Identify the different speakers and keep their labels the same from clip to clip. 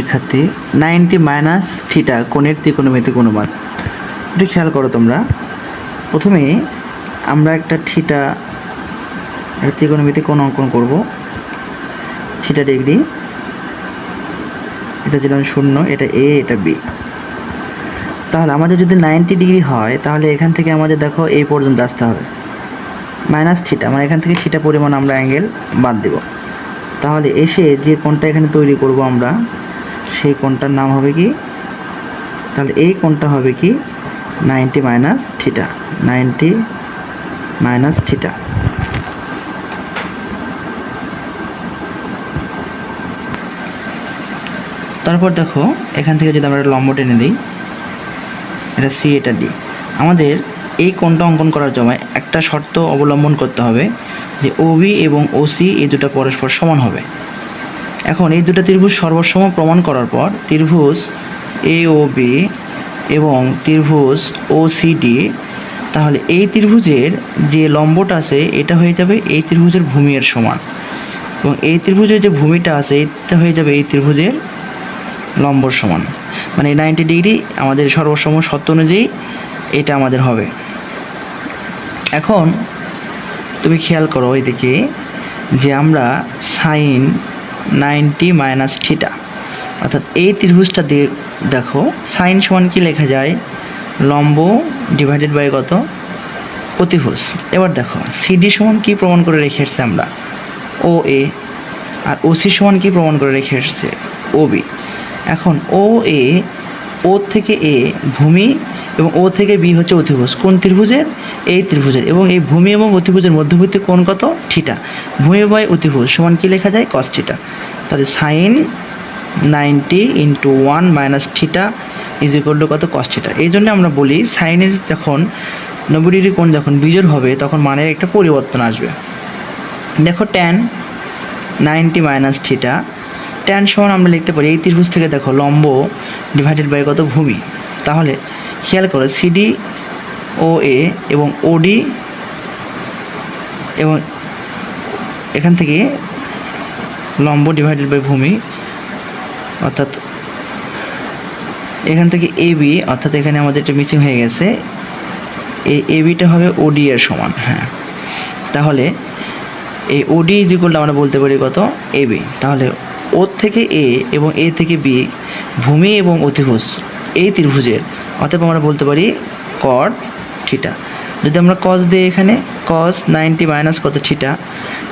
Speaker 1: শিক্ষার্থী, ninety minus theta কোণের ত্রিকোণমিতিক অনুপাত একটু খেয়াল করো তোমরা। প্রথমে আমরা একটা থিটা একটা ত্রিকোণমিতিক কোণ অঙ্কন করব। থিটা ডিগ্রি, এটা দিলাম শূন্য, এটা এ, এটা বি। তাহলে আমাদের যদি নাইনটি ডিগ্রি হয়, তাহলে এখান থেকে আমাদের দেখো এই পর্যন্ত আসতে হবে। মাইনাস থিটা মানে এখান থেকে থিটা পরিমাণ আমরা অ্যাঙ্গেল বাদ দেব। তাহলে এসে যে কোণটা এখানে তৈরি করব আমরা সেই কোণটার নাম হবে কি? তাহলে এই কোণটা হবে কি? Ninety minus theta. Ninety minus theta. তারপর দেখো, এখান থেকে যদি আমরা লম্ব টেনে দিই, এটা সি এটা ডি আমাদের এই কোণটা অঙ্কন করার সময় একটা শর্ত অবলম্বন করতে হবে যে ওবি এবং ওসি এই দুটো পরস্পর সমান হবে। এখন এই দুটো ত্রিভুজ সর্বসম প্রমাণ করার পর ত্রিভুজ এ ও বি এবং ত্রিভুজ ও ডি তাহলে এই ত্রিভুজের যে লম্বটা আছে, এটা হয়ে যাবে এই ত্রিভুজের ভূমির সমান। এবং এই ত্রিভুজের যে ভূমিটা আছে, এটা হয়ে যাবে এই ত্রিভুজের লম্বর সমান। মানে নাইনটি ডিগ্রি আমাদের সর্বসম সত্য অনুযায়ী এটা আমাদের হবে। এখন তুমি খেয়াল করো ওইদিকে যে আমরা সাইন নাইনটি মাইনাস থিটা অর্থাৎ এই ত্রিভুজটা দিয়ে দেখো সাইন সমান কি লেখা যায়? লম্ব ডিভাইডেড বাই কত? প্রতিভুজ। এবার দেখো সিডি সমান কি প্রমাণ করে রেখে এসছে আমরা? ও এ আর ওসি সমান কি প্রমাণ করে রেখে এসছে? ও বি এখন ও এ ও থেকে এ ভূমি এবং ও থেকে বি হচ্ছে অতিভুজ। কোন ত্রিভুজের? এই ত্রিভুজের। এবং এই ভূমি এবং অতিভুজের মধ্যবর্তী কোণ কত? থিটা। ভূমি বাই অতিভুজ সমান কী লেখা যায়? Cos theta. তাহলে sine ninety into one minus theta is equal to কত? Cos theta. এই জন্য আমরা বলি সাইনের যখন নব্বই ডিগ্রি কোণ যখন বিজোর হবে, তখন মানের একটা পরিবর্তন আসবে। দেখো tan ninety minus theta. Tan সমান আমরা লিখতে পারি, এই ত্রিভুজ থেকে দেখো লম্ব ডিভাইডেড বাই কত? ভূমি। তাহলে খেয়াল করো সিডি ও এ এবং ওডি এবং এখান থেকে লম্ব ডিভাইডেড বাই ভূমি, অর্থাৎ এখান থেকে এ বি অর্থাৎ এখানে আমাদের এটা মিসিং হয়ে গেছে। এই এ বিটা হবে ওডি এর সমান হ্যাঁ। তাহলে এই ওডি ইজ আমরা বলতে পারি কত? এ বি তাহলে ও থেকে এ এবং এ থেকে বি ভূমি এবং অতিভুজ, এই ত্রিভুজের, অতএব আমরা বলতে পারি কট থিটা যদি আমরা কস দিই এখানে কস নাইনটি মাইনাস কত থিটা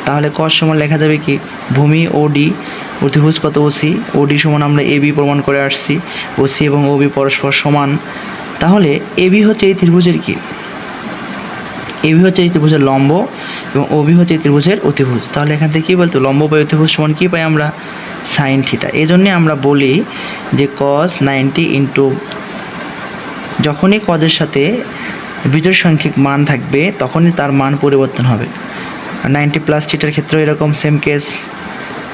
Speaker 1: তাহলে কস সমান লেখা যাবে কি? ভূমি ওডি অতিভুজ কত ওসি ওডি সমান আমরা এ বি প্রমাণ করে আসছি ওসি এবং ওবি পরস্পর সমান। তাহলে এবি হচ্ছে এই ত্রিভুজের কি? এবি হচ্ছে এই ত্রিভুজের লম্ব এবং ওবি হচ্ছে ত্রিভুজের অতিভুজ। তাহলে এখান থেকে কী বলতো? লম্ব বাই অতিভুজ সমান কী পাই আমরা? সাইন থিটা এই জন্যে আমরা বলি যে কস নাইনটি ইন্টু যখনই কজের সাথে বিজয় সংখ্যক মান থাকবে, তখনই তার মান পরিবর্তন হবে। নাইনটি প্লাস থিটার ক্ষেত্রেও এরকম সেম কেস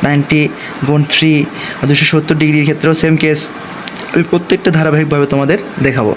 Speaker 1: নাইনটি গুণ থ্রি দুশো সত্তর ডিগ্রির ক্ষেত্রেও সেম কেস আমি প্রত্যেকটা ধারাবাহিকভাবে তোমাদের দেখাবো।